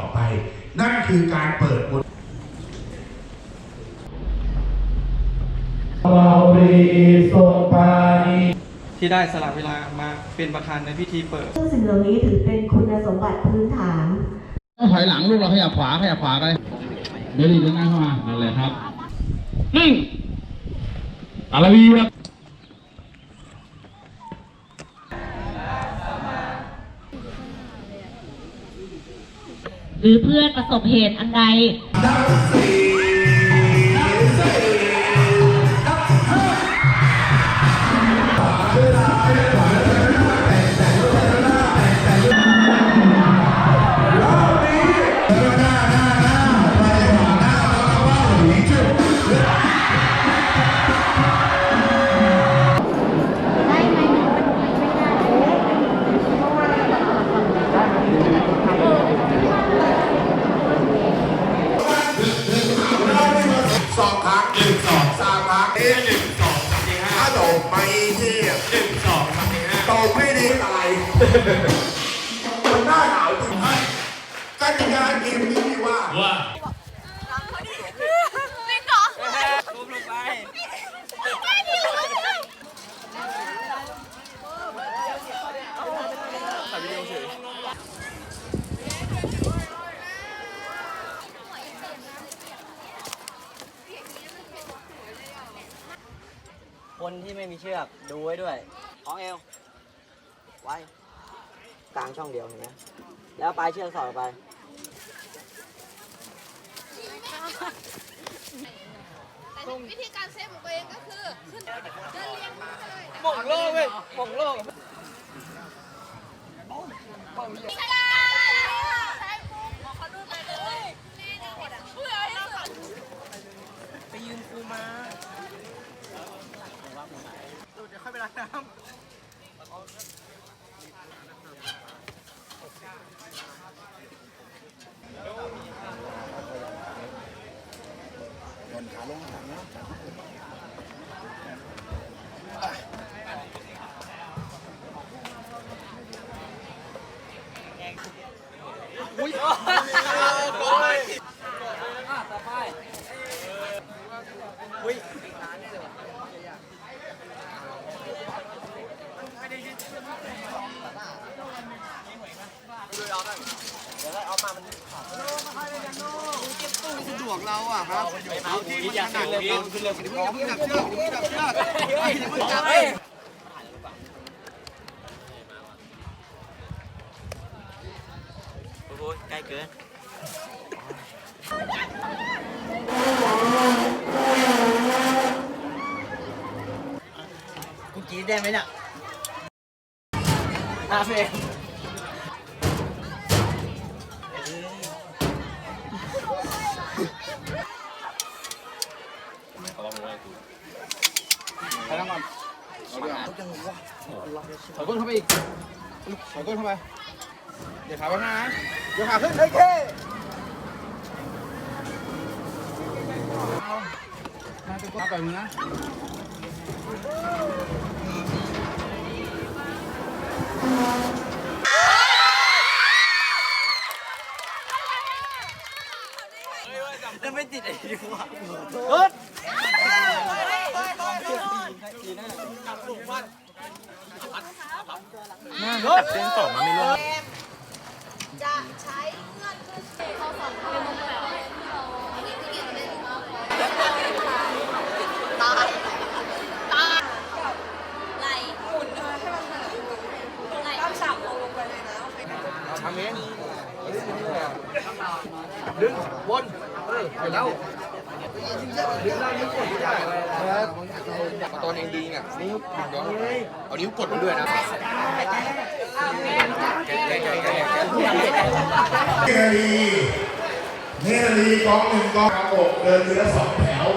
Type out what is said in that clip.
ต่อไป นั่นคือการเปิดบทเรารีสุปานิที่ได้สละเวลามาเป็นประธานในพิธีเปิด ซึ่งสิ่งเหล่านี้ถือเป็นคุณสมบัติพื้นฐานต้องถอยหลังลูกเราขยับขวาขยับขวาไปเดี๋ยวดีเดินหน้าเข้ามานั่นแหละครับนิ่งอาราบีครับ หรือเพื่อนประสบเหตุอันใด ดีที่หนึ่งสองสามสี่ห้าโดดไม่ดีอะไรมันน่าหนาวจริงไหมกติกาเกมนี้มีว่า คนที่ไม่มีเชือกดูไว้ด้วย ของเอว ไว้ กลางช่องเดียวเห็นไหมแล้วปลายเชือกสอดออกไป แต่วิธีการเซฟของตัวเองก็คือขึ้นเดินเรียงไปเลยหม่งโลกเว้ยหม่งโลกใช่ใช้มุมขอดูไปเลยนี่นะเพื่อให้สุด ค่อยไปล้างน้ำ ขึ้นเลยขึ้นเลยขึ้นเลยโอ้ยใกล้เกินกูกรีได้ไหมเนี่ยอาเฟ ถอยก้นเข้าไปอีกถอยก้นเข้าไปเดี๋ยวขาไปหน้านะเดี๋ยวขาขึ้นเฮ้ยเท่มาไปก้นไปมึงนะแล้วไม่ติดไอ้ดีกว่า จะใช้เงื่นเพื่อข้อสอบเป็นมุมแบบนี่ที่กินเป็นตายตายไหลหุ่นให้มันไหลต้องฉับลงลงไปเลยนะทำเองดึงวนเออไปแล้ว ตอนเองดีเนี่ยนิ้วเดี๋ยวเอานิ้วกดมันด้วยนะแกะแกะแกะแกะแกะเนรีเนรีกองหนึ่งกองหกเดินเรือสองแถว